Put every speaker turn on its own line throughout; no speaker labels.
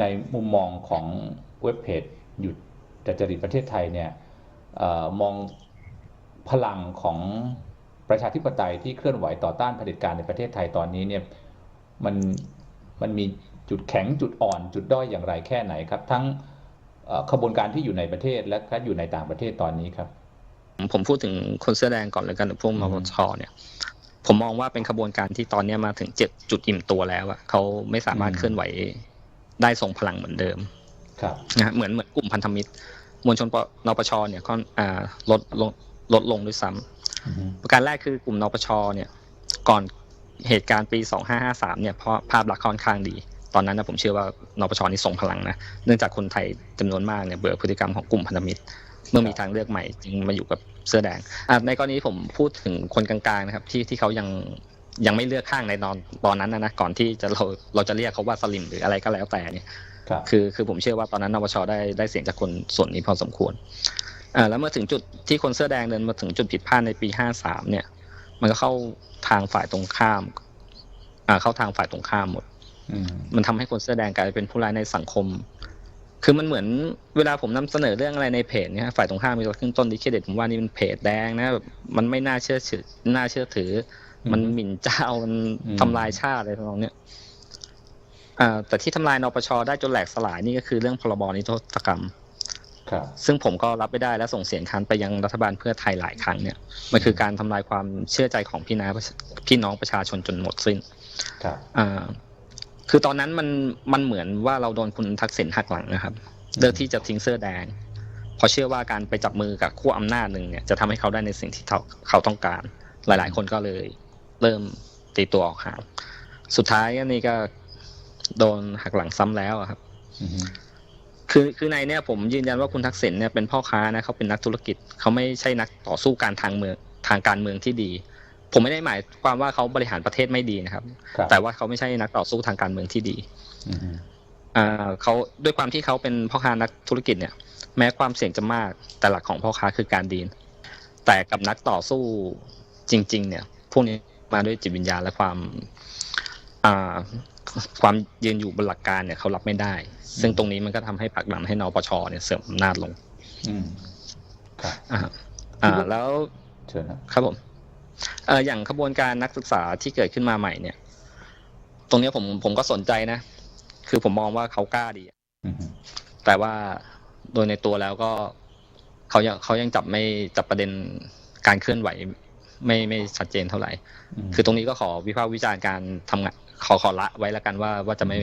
ในมุมมองของเว็บเพจหยุดดัจจริตประเทศไทยเนี่ยเออมองพลังของประชาธิปไตยที่เคลื่อนไหวต่อต้านเผด็จการในประเทศไทยตอนนี้เนี่ยมันมันมีจุดแข็งจุดอ่อน จุดด้อยอย่างไรแค่ไหนครับ ทั้งเอ่อขบวนการที่อยู่ในประเทศและก็อยู่ในต่างประเทศตอนนี้ครับ
ผมพูดถึงคนเสื้อแดงก่อนเลยกันพวกนปชเนี่ย ผมมองว่าเป็นขบวนการที่ตอนเนี้ยมาถึงเจ็ดจุดอิ่มตัวแล้วอะเขาไม่สามารถ
อืม
เคลื่อนไหว ได้ทรงพลังเหมือนเดิม
ครับ
นะฮะเหมือนเหมือนกลุ่มพันธมิตร มวลชนปนปชเนี่ยค่อนอ่าลดลงลดลงด้วยซ้ำ
อือฮึ
ประการแรกคือกลุ่มนปชเนี่ย ก่อนเหตุการณ์ปี 2553 เนี่ยเพราะภาพลักษณ์ค่อนข้างดี ตอนนั้นนะผมเชื่อว่านปชนี่ทรงพลังนะ เนื่องจากคนไทยจำนวนมากเนี่ยเบื่อพฤติกรรมของกลุ่มพันธมิตร เมื่อมีทางเลือกใหม่จึงมาอยู่กับเสื้อแดงอะในกรณีผมพูดถึงคนกลางๆนะครับที่ที่เขายัง ยังไม่เลือกข้างในตอนตอนนั้นนะนะก่อนที่จะเราเราจะเรียกเขาว่าสลิมหรืออะไรก็แล้วแต่เนี่ย
ครับ
คือคือผมเชื่อว่าตอนนั้นนปชได้ได้เสียงจากคนส่วนนี้พอสมควรอ่าแล้วเมื่อถึงจุดที่คนเสื้อแดงเดินมาถึงจุดผิดพลาดในปีห้าสามเนี่ย มันก็เข้าทางฝ่ายตรงข้าม อ่าเข้าทางฝ่ายตรงข้ามหมด
อืม
มันทำให้คนเสื้อแดงกลายเป็นผู้ร้ายในสังคม คือมันเหมือนเวลาผมนำเสนอเรื่องอะไรในเพจเนี่ยฝ่ายตรงข้ามมีตัวขึ้นต้นดิเครดิตผมว่านี่เป็นเพจแดงนะแบบมันไม่น่าเชื่อถือน่าเชื่อถือ มันหมิ่นเจ้ามัน
อืม
ทำลายชาติอะไรทำนองเนี้ยอ่าแต่ที่ทำลายนปชได้จนแหลกสลายนี่ก็คือเรื่องพรบนิรโทษกรรม
ครับ
ซึ่งผมก็รับไม่ได้และส่งเสียงค้านไปยังรัฐบาลเพื่อไทยหลายครั้งเนี่ยมันคือการทำลายความเชื่อใจของพี่น้าพี่น้องประชาชนจนหมดสิ้น
ครับ
อ่าคือตอนนั้นมันมันเหมือนว่าเราโดนคุณทักษิณหักหลังนะครับเลือกที่จะทิ้งเสื้อแดงเพราะเชื่อว่าการไปจับมือกับขั้วอำนาจหนึ่งเนี่ยจะทำให้เขาได้ในสิ่งที่เขาเขาต้องการ หลาย ๆ คนก็เลย เริ่มตีตัวออกห่างสุดท้ายอันนี้ก็โดนหักหลังซ้ำแล้วอะครับ
อือฮึ
คือคือในเนี่ยผมยืนยันว่าคุณทักษิณเนี่ยเป็นพ่อค้านะเขาเป็นนักธุรกิจเขาไม่ใช่นักต่อสู้การทางเมืองทางการเมืองที่ดี ผมไม่ได้หมายความว่าเขาบริหารประเทศไม่ดีนะครับ
ครับ
แต่ว่าเขาไม่ใช่นักต่อสู้ทางการเมืองที่ดี
อือฮึ
อ่าเขาด้วยความที่เขาเป็นพ่อค้านักธุรกิจเนี่ย แม้ความเสี่ยงจะมากแต่หลักของพ่อค้าคือการดีนแต่กับนักต่อสู้จริง ๆ เนี่ย พวกนี้ มาด้วยจิตวิญญาณและความอ่าความยืนอยู่บนหลักการเนี่ยเขารับไม่ได้ ซึ่งตรงนี้มันก็ทำให้ผลักดันให้นปชเนี่ยเสื่อมอำนาจลง
อืมครับ
อ่าอ่าแล้ว
เชิญนะครับ
ผมเอ่ออย่างขบวนการนักศึกษาที่เกิดขึ้นมาใหม่เนี่ย ตรงเนี้ยผมผมก็สนใจนะ คือผมมองว่าเขากล้าดี
อือฮึ
แต่ว่าโดยในตัวแล้วก็เขายังเขายังจับไม่จับประเด็นการเคลื่อนไหว ไม่ไม่ชัดเจนเท่าไหร่
ม
คือตรงนี้ก็ขอวิพากษ์วิจารณ์การทำงานขอขอละไว้แล้วกันว่าว่าจะไม่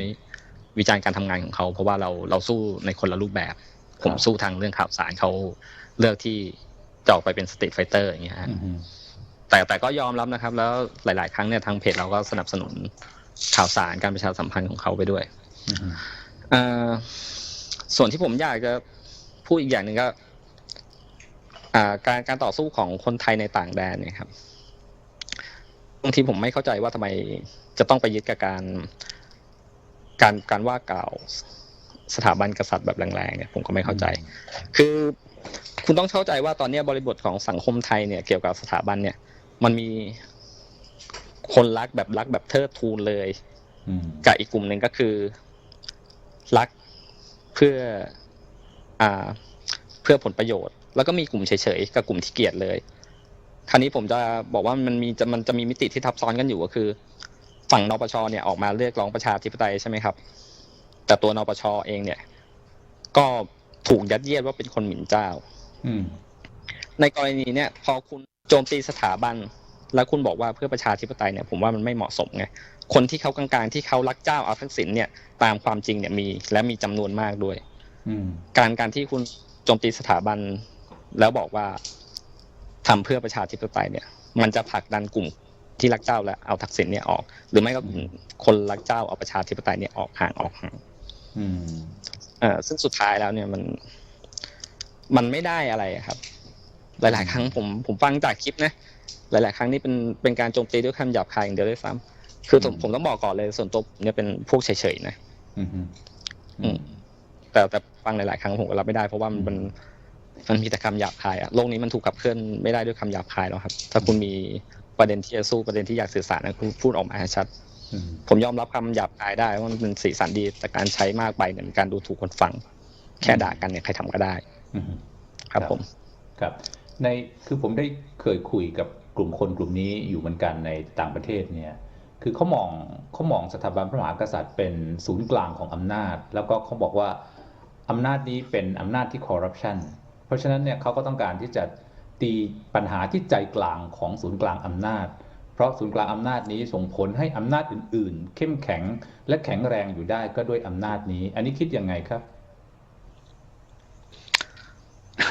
วิจารณ์การทำงานของเขา เพราะว่าเราเราสู้ในคนละรูปแบบ ผมสู้ทางเรื่องข่าวสารเขาเลือกที่จะออกไปเป็นสตรีทไฟเตอร์อย่างเงี้ยฮะ
อือฮึ
แต่แต่ก็ยอมรับนะครับ แล้วหลาย ๆ ครั้งเนี่ยทางเพจเราก็สนับสนุนข่าวสารการประชาสัมพันธ์ของเขาไปด้วย
อือฮึ
เอ่อส่วนที่ผมอยากจะพูดอีกอย่างหนึ่งก็อ่า การการต่อสู้ของคนไทยในต่างแดนเนี่ยครับบางทีผมไม่เข้าใจว่าทำไมจะต้องไปยึดกับการ การการว่ากล่าวสถาบันกษัตริย์แบบแรงๆเนี่ยผมก็ไม่เข้าใจ คือคุณต้องเข้าใจว่าตอนเนี้ยบริบทของสังคมไทยเนี่ยเกี่ยวกับสถาบันเนี่ย มันมีคนรักแบบรักแบบเทิดทูนเลย
อืม
กับอีกกลุ่มหนึ่งก็คือ รักเพื่อ อ่า เพื่อผลประโยชน์ แล้วก็มีกลุ่มเฉยๆกับกลุ่มที่เกลียดเลย คราวนี้ผมจะบอกว่ามันมีจะมันจะมีมิติที่ทับซ้อนกันอยู่ก็คือ ฝั่งนปชเนี่ยออกมาเรียกร้องประชาธิปไตยใช่ไหมครับ แต่ตัวนปชเองเนี่ย ก็ถูกยัดเยียดว่าเป็นคนหมิ่นเจ้า
อืม
ในกรณีเนี่ย พอคุณโจมตีสถาบัน แล้วคุณบอกว่าเพื่อประชาธิปไตยเนี่ย ผมว่ามันไม่เหมาะสมไงคนที่เขากลางๆที่เขารักเจ้าเอาทักษิณเนี่ย ตามความจริงเนี่ยมีและมีจำนวนมากด้วย
อืม
การการที่คุณโจมตีสถาบัน แล้วบอกว่าทำเพื่อประชาธิปไตยเนี่ย มันจะผลักดันกลุ่มที่รักเจ้าและเอาทักษิณเนี่ยออก หรือไม่ก็กลุ่มคนรักเจ้าเอาประชาธิปไตยเนี่ยออกห่างออกห่าง
อืม
เอ่อซึ่งสุดท้ายแล้วเนี่ยมัน มันไม่ได้อะไรอะครับ หลาย ๆ ครั้งผมผมฟังจากคลิปนะหลาย ๆ ครั้งนี่เป็นเป็นการโจมตีด้วยคำหยาบคายอย่างเดียวด้วยซ้ำคือผมผมต้องบอกก่อนเลยส่วนตัวผมเนี่ยเป็นพวกเฉยๆนะ
อืมอืม
อืมแต่แต่ฟังหลาย ๆ ครั้งผมก็รับไม่ได้เพราะว่ามัน มันมันมีแต่คำหยาบคายอะโลกนี้มันถูกขับเคลื่อนไม่ได้ด้วยคำหยาบคายหรอกครับ ถ้าคุณมีประเด็นที่จะสู้ประเด็นที่อยากสื่อสารนะคุณพูดออกมาให้ชัด
อืม
ผมยอมรับคำหยาบคายได้ว่ามันเป็นสีสันดีแต่การใช้มากไปเนี่ยเป็นการดูถูกคนฟัง แค่ด่ากันเนี่ยใครทำก็ได้
อืม
ครับ
ครับ
ผม
ครับในคือผมได้เคยคุยกับกลุ่มคนกลุ่มนี้อยู่เหมือนกันในต่างประเทศเนี่ยคือเขามองเขามองสถาบันพระมหากษัตริย์เป็นศูนย์กลางของอำนาจ แล้วก็เขาบอกว่าอำนาจนี้เป็นอำนาจที่คอร์รัปชันเพ ราะฉะนั้นเนี่ยเขาก็ต้องการที่จะตีปัญหาที่ใจกลางของศูนย์กลางอำนาจ เพราะศูนย์กลางอำนาจนี้ส่งผลให้อำนาจอื่น ๆ เข้มแข็งและแข็งแรงอยู่ได้ก็ด้วยอำนาจนี้ อันนี้คิดยังไงครับ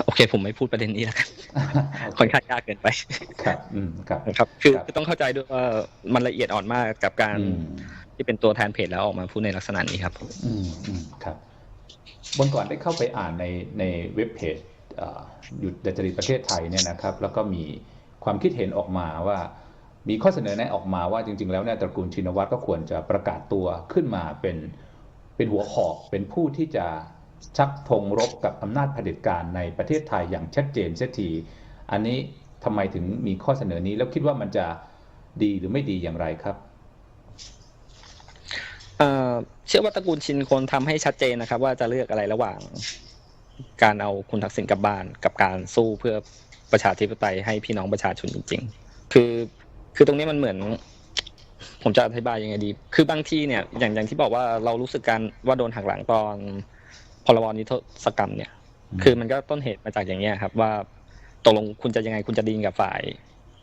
โอเค ผมไม่พูดประเด็นนี้แล้วกันค่อนข้างยากเกินไป
ครับ อืมครับ
นะครับคือ
ครับ
คือต้องเข้าใจด้วยว่ามันละเอียดอ่อนมากกับการ
อืม
ที่เป็นตัวแทนเพจแล้วออกมาพูดในลักษณะนี้ครับ
อืมอืมครับวันก่อนได้เข้าไปอ่านในในเว็บเพจเอ่อ หยุดดัจจริตประเทศไทยเนี่ยนะครับ แล้วก็มีความคิดเห็นออกมาว่า มีข้อเสนอแนะออกมาว่าจริง ๆ แล้วเนี่ยตระกูลชินวัตรก็ควรจะประกาศตัวขึ้นมาเป็นเป็นหัวหอกเป็นผู้ที่จะชักธงรบกับอำนาจเผด็จการในประเทศไทยอย่างชัดเจนเสียทีอันนี้ทำไมถึงมีข้อเสนอนี้แล้วคิดว่ามันจะดีหรือไม่ดีอย่างไรครับ
เชื่อว่าตระกูลชินคนทำให้ชัดเจนนะครับ ว่าจะเลือกอะไรระหว่าง การเอาคุณทักษิณกลับบ้านกับการสู้เพื่อประชาธิปไตยให้พี่น้องประชาชนจริง ๆ คือคือตรงนี้มันเหมือน ผมจะอธิบายยังไงดี คือบางทีเนี่ย อย่างอย่างที่บอกว่าเรารู้สึกการว่าโดนหักหลังตอนพรบนิรโทษกรรมเนี่ย คือมันก็ต้นเหตุมาจากอย่างเงี้ยครับ ว่าตกลงคุณจะยังไงคุณจะดีลกับฝ่าย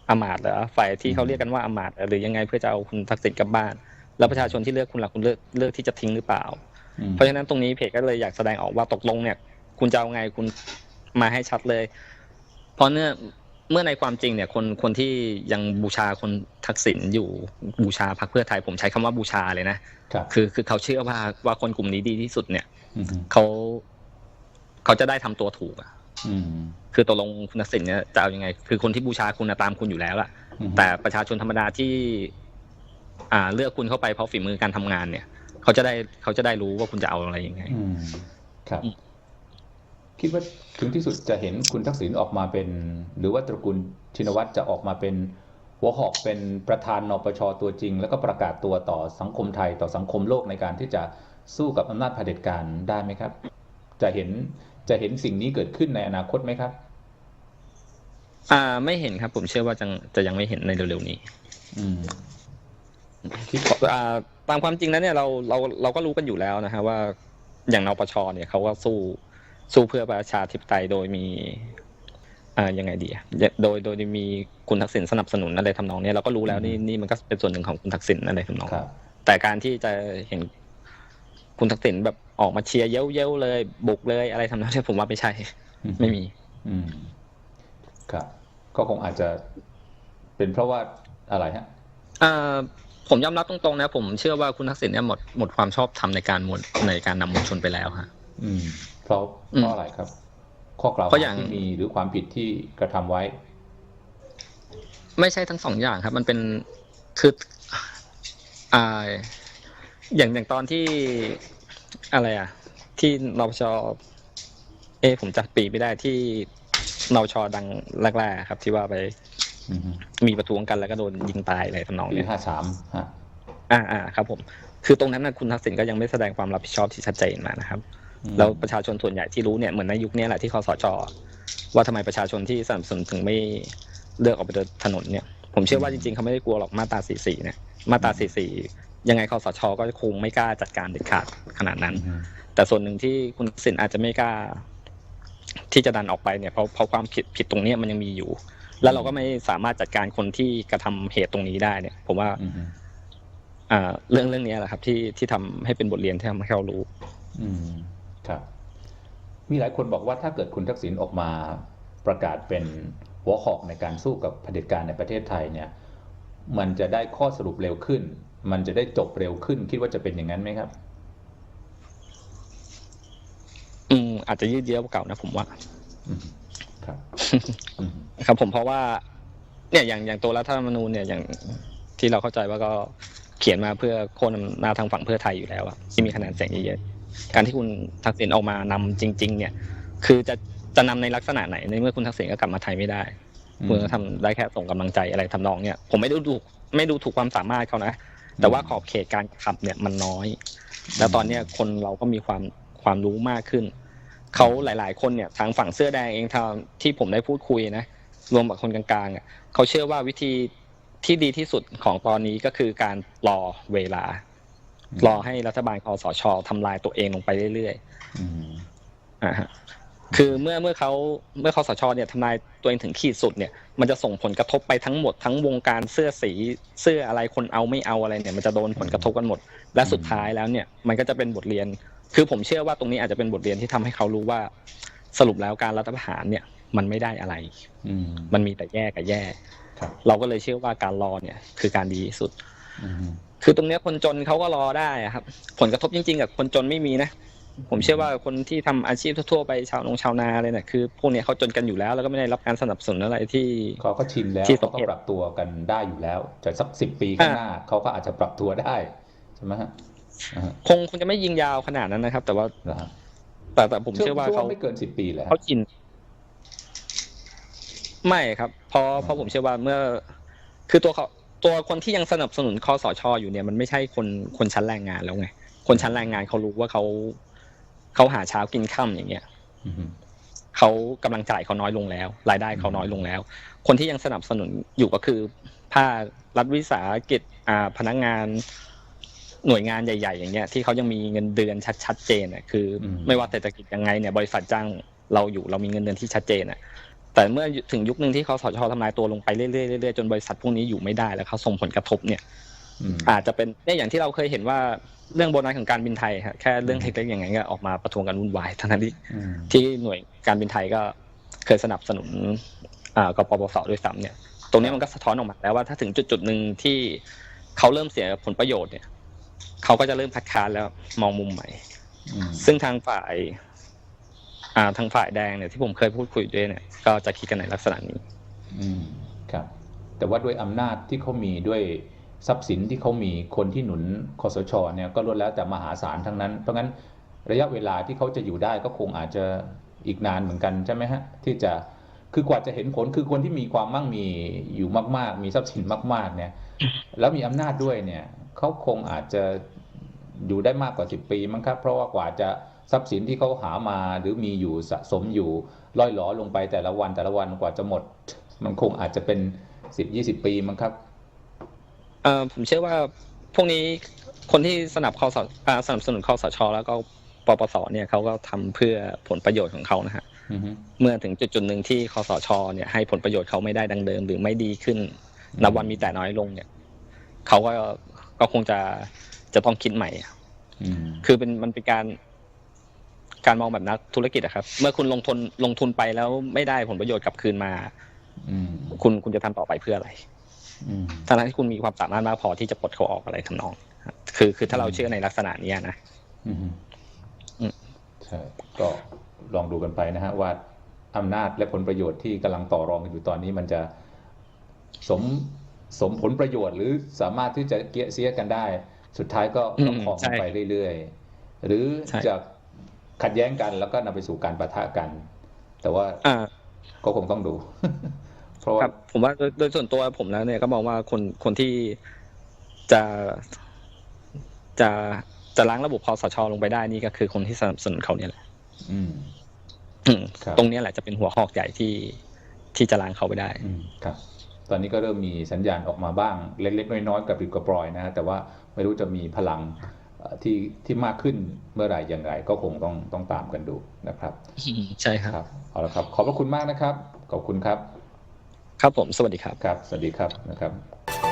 อำมาตย์เหรอฝ่ายที่เขาเรียกกันว่าอำมาตย์เหรอหรือยังไงเพื่อจะเอาคุณทักษิณกลับบ้าน แล้วประชาชนที่เลือกคุณล่ะคุณเลือกเลือกที่จะทิ้งหรือเปล่า
อืม
เพราะฉะนั้นตรงนี้เพจก็เลยอยากแสดงออกว่าตกลงเนี่ย คุณจะเอาไงคุณมาให้ชัดเลย เพราะเนื่อเมื่อในความจริงเนี่ย คนคนที่ยังบูชาคนทักษิณอยู่บูชาพรรคเพื่อไทยผมใช้คำว่าบูชาเลยนะครับคือคือเขาเชื่อว่าว่าคนกลุ่มนี้ดีที่สุดเนี่ย
อืม
เขาเขาจะได้ทำตัวถูกอะ
อืม
คือตกลงคุณทักษิณเนี่ยจะเอายังไง คือคนที่บูชาคุณน่ะตามคุณอยู่แล้วล่ะ
อืม
แต่ประชาชนธรรมดาที่ อ่า เลือกคุณเข้าไปเพราะฝีมือการทำงานเนี่ย เขาจะได้เขาจะได้รู้ว่าคุณจะเอาอะไรยังไง
อืมครับ
อืม
คิดว่าถึงที่สุดจะเห็นคุณทักษิณออกมาเป็น หรือว่าตระกูลชินวัตรจะออกมาเป็นหัวหอกเป็นประธานนปชตัวจริง แล้วก็ประกาศตัวต่อสังคมไทยต่อสังคมโลกในการที่จะสู้กับอำนาจเผด็จการได้ไหมครับ จะเห็นจะเห็นสิ่งนี้เกิดขึ้นในอนาคตไหมครับ
อ่า ไม่เห็นครับ ผมเชื่อว่าจะจะยังไม่เห็นในเร็วๆนี้
อืมคิด
อ่าตามความจริงแล้วเนี่ยเราเราเราก็รู้กันอยู่แล้วนะฮะว่าอย่างนปชเนี่ยเขาก็สู้ สู้เพื่อประชาธิปไตยโดยมีอ่ายังไงดีอะโดยโดยมีคุณทักษิณสนับสนุนอะไรทำนองเนี้ยเราก็รู้แล้วนี่นี่มันก็เป็นส่วนหนึ่งของคุณทักษิณอะไรทำนอง
ครับ
แต่การที่จะเห็นคุณทักษิณแบบออกมาเชียร์เย้ยวๆเลย บุกเลยอะไรทำนองเนี้ยผมว่าไม่ใช่ ไม่มี
อืมครับ ก็คงอาจจะเป็นเพราะว่าอะไรฮะ
อ่าผมยอมรับตรงๆนะผมเชื่อว่าคุณทักษิณเนี่ยหมดหมดความชอบธรรมในการมวลในการนำมวลชนไปแล้วฮะ
อืม เพราะ
อืม
เพราะอะไรครับ ข้อกล่าว
เพราะอ
หา
ย่าง
ที่มีหรือความผิดที่กระทำไว้
ไม่ใช่ทั้งสองอย่างครับ มันเป็นคืออ่าอย่างอย่างตอนที่อะไรอะ ที่นปชเอะผมจัปีไม่ได้ที่นปชดังแรกๆครับ ที่ว่าไป
อืม
มีประท้วงกันแล้วก็โดนยิงตายอะไรทำนอง
ปี
เนี้ย
ห้าสามฮะ
อ่าอ่าครับ ผม คือตรงนั้นนะคุณทักษิณก็ยังไม่แสดงความรับผิดชอบที่ชัดเจนมานะครับ
อืม
แล้วประชาชนส่วนใหญ่ที่รู้เนี่ยเหมือนในยุคนี้แหละที่คอสชว่าทำไมประชาชนที่สนับสนุนถึงไม่เลือกออกไปเดินถนนเนี่ย ผมเชื่อว่าจริงๆเขาไม่ได้กลัวหรอกมาตรา44เนี่ย มาตรา44ยังไงคอสชก็คงไม่กล้าจัดการเด็ดขาดขนาดนั้น
อืม
แต่ส่วนหนึ่งที่คุณทักษิณอาจจะไม่กล้า ที่จะดันออกไปเนี่ยเพราะเพราะความผิดผิดตรงเนี้ยมันยังมีอยู่ แล้วเราก็ไม่สามารถจัดการคนที่กระทำเหตุตรงนี้ได้เนี่ย ผมว่า
อืม
อ่าเรื่องเรื่องนี้แหละครับ ที่ที่ทำให้เป็นบทเรียนที่ทำให้เรารู้
อืม ครับ มีหลายคนบอกว่าถ้าเกิดคุณทักษิณออกมาประกาศเป็นหัวหอกในการสู้กับเผด็จการในประเทศไทยเนี่ย มันจะได้ข้อสรุปเร็วขึ้น มันจะได้จบเร็วขึ้น คิดว่าจะเป็นอย่างนั้นไหมครับ
อืมอาจจะยืดเยื้อกว่าเก่านะผมว่า
อืมครับอืม
ครับ ผมเพราะว่า เนี่ยอย่างอย่างตัวรัฐธรรมนูญเนี่ยอย่างที่เราเข้าใจว่าก็เขียนมาเพื่อโค่นอำนาจทางฝั่งเพื่อไทยอยู่แล้วอะที่มีคะแนนเสียงเยอะๆ การที่คุณทักษิณออกมานำจริง ๆ เนี่ย คือจะจะนำในลักษณะไหนในเมื่อคุณทักษิณก็กลับมาไทยไม่ได้คุณก็ทำได้แค่ส่งกำลังใจอะไรทำนองเนี่ยผมไม่ได้ดูถูกไม่ดูถูกความสามารถเขานะแต่ว่าขอบเขตการขับเนี่ยมันน้อย แล้วตอนเนี้ยคนเราก็มีความความรู้มากขึ้นเขาหลาย ๆ คนเนี่ยทางฝั่งเสื้อแดงเองทางที่ผมได้พูดคุยนะรวมกับคนกลางๆอะเขาเชื่อว่าวิธีที่ดีที่สุดของตอนนี้ก็คือการรอเวลา รอให้รัฐบาลคอสชทำลายตัวเองลงไปเรื่อย
อืม
ๆอ่าฮะคือเมื่อเมื่อเขาเมื่อคอสชเนี่ยทำลายตัวเองถึงขีดสุดเนี่ย มันจะส่งผลกระทบไปทั้งหมดทั้งวงการเสื้อสีเสื้ออะไรคนเอาไม่เอาอะไรเนี่ย มันจะโดนผลกระทบกันหมด และสุดท้ายแล้วเนี่ย มันก็จะเป็นบทเรียน คือผมเชื่อว่าตรงนี้อาจจะเป็นบทเรียนที่ทำให้เขารู้ว่า สรุปแล้วการรัฐประหารเนี่ย มันไม่ได้อะไร
อืม
มันมีแต่แย่กับแย่
ครับ
เราก็เลยเชื่อว่าการรอเนี่ย คือการดีที่สุด
อืม
คือตรงเนี้ยคนจนเขาก็รอได้อะครับ ผลกระทบจริงๆกับคนจนไม่มีนะ ผมเชื่อว่าคนที่ทำอาชีพทั่วๆไปชาวนงชาวนาเลยเนี่ยคือพวกเนี้ยเขาจนกันอยู่แล้ว แล้วก็ไม่ได้รับการสนับสนุนอะไรที่
เขาก็ชินแล้ว
ที่ส
เขา
ม
ก็
เหตุ
ปรับตัวกันได้อยู่แล้วจะสักสิบปีข้างหน้าเขาก็อาจจะปรับตัวได้ใช่ไหมฮะอ่าฮะ
คงคงจะไม่ยิงยาวขนาดนั้นนะครับ แต่ว่า
เหรอฮะ
แต่แต่ผมเชื่อว่าเขา
ไม่เกินสิบปีเลย
เขาชินไม่ครับเพราะเพราะผมเชื่อว่าเมื่อ คือตัวเขา ตัวคนที่ยังสนับสนุนคอสชอยู่เนี่ยมันไม่ใช่คนคนชั้นแรงงานแล้วไงคนชั้นแรงงานเขารู้ว่าเขาเขาหาเช้ากินค่ำอย่างเงี้ย
อืม
เขากำลังจ่ายเขาน้อยลงแล้ว รายได้เขาน้อยลงแล้ว คนที่ยังสนับสนุนอยู่ก็คือภาครัฐวิสาหกิจอ่าพนักงานหน่วยงานใหญ่ ๆ อย่างเงี้ยที่เขายังมีเงินเดือนชัดชัดเจนอะคืออไม่ว่าเศรษฐกิจยังไงเนี่ยบริษัทจ้างเราอยู่เรามีเงินเดือนที่ชัดเจนอะ แต่เมื่อถึงยุคหนึ่งที่คอสชทำลายตัวลงไปเรื่อยๆเรื่อยๆจนบริษัทพวกนี้อยู่ไม่ได้แล้วเขาส่งผลกระทบเนี่ย
อืม
อาจจะเป็นเนี่ยอย่างที่เราเคยเห็นว่าเรื่องโบนัสของการบินไทยฮะแค่เรื่องเล็กๆอย่างไงก็ออกมาประท้วงกันวุ่นวายทั้งนั้นที่
อืม
ที่หน่วยการบินไทยก็เคยสนับสนุนอ่ากปปสด้วยซ้ำเนี่ย ตรงนี้มันก็สะท้อนออกมาแล้วว่าถ้าถึงจุดจุดๆหนึ่งที่เขาเริ่มเสียผลประโยชน์เนี่ยเขาก็จะเริ่มคัดค้านแล้วมองมุมใหม่
อืม
ซึ่งทางฝ่าย อ่าทางฝ่ายแดงเนี่ยที่ผมเคยพูดคุยด้วยเนี่ย ก็จะคิดกันในลักษณะนี้
อืมครับ แต่ว่าด้วยอำนาจที่เขามีด้วยทรัพย์สินที่เขามีคนที่หนุนคอสชเนี่ยก็ล้วนแล้วแต่มหาศาลทั้งนั้น เพราะงั้นระยะเวลาที่เขาจะอยู่ได้ก็คงอาจจะอีกนานเหมือนกันใช่ไหมฮะที่จะคือกว่าจะเห็นผลคือคนที่มีความมั่งมีอยู่มาก ๆ มีทรัพย์สินมาก ๆ เนี่ย แล้วมีอำนาจด้วยเนี่ยเขาคงอาจจะอยู่ได้มากกว่าสิบปีมั้งครับ เพราะว่ากว่าจะ ทรัพย์สินที่เขาหามาหรือมีอยู่สะสมอยู่ล่อยหลอลงไปแต่ละวันแต่ละวันกว่าจะหมด มันคงอาจจะเป็นสิบยี่สิบปีมั้งครับ
เอ่อผมเชื่อว่าพวกนี้คนที่สนับคอสอ่าสนับสนุนคอสช แล้วก็ปปสเนี่ยเขาก็ทำเพื่อผลประโยชน์ของเขานะฮะ
อือฮึ
เมื่อถึงจุดจุดๆหนึ่งที่คอสช เนี่ยให้ผลประโยชน์เขาไม่ได้ดังเดิม หรือไม่ดีขึ้นนับวันมีแต่น้อยลงเนี่ยเขาก็ก็คงจะจะต้องคิดใหม่อะ
อืม
คือเป็นมันเป็นการ การมองแบบนักธุรกิจอะครับ เมื่อคุณลงทุนลงทุนไปแล้วไม่ได้ผลประโยชน์กลับคืนมา
อืม
คุณคุณจะทำต่อไปเพื่ออะไร
อืม
ทั้งที่คุณมีความสามารถมากพอที่จะปลดเขาออกอะไรทำนองครับคือคือถ้าเราเชื่อในลักษณะเนี้ยนะ
อืม
อืม
ใช่ก็ลองดูกันไปนะฮะว่าอำนาจและผลประโยชน์ที่กำลังต่อรองกันอยู่ตอนนี้มันจะสมสมผลประโยชน์ หรือสามารถที่จะเกี้ยเสียกันได้ สุดท้ายก็ประคองกันไปเรื่อยๆ หรือจะ ขัดแย้งกันแล้วก็นำไปสู่การปะทะกัน แต่ว่า
อ่า
ก็คงต้องดู เพราะ
ค
ว่า
รับผมว่าโดยโดยส่วนตัวผมแล้วเนี่ยก็มองว่าคนคนที่จะจะจะล้างระบบคอสชลงไปได้นี่ก็คือคนที่สนับสนุนเขาเนี่ยแหละ
อืม
อืม
ครับ
ตรงเนี้ยแหละจะเป็นหัวหอกใหญ่ที่ที่จะล้างเขาไปได้
อืมครับ ตอนนี้ก็เริ่มมีสัญญาณออกมาบ้าง เล็กๆน้อยๆกับปริบกระปรอยนะฮะแต่ว่าไม่รู้จะมีพลังเอ่อ ที่ที่มากขึ้นเมื่อไหร่อย่างไรก็คงต้องต้องตามกันดูนะครับ
ใช่ครับ
ครับเอาละครับ ขอบพระคุณมากนะครับ ขอบคุณครับ
ครับผมสวัสดีครับ
ครับ สวัสดีครับนะครับ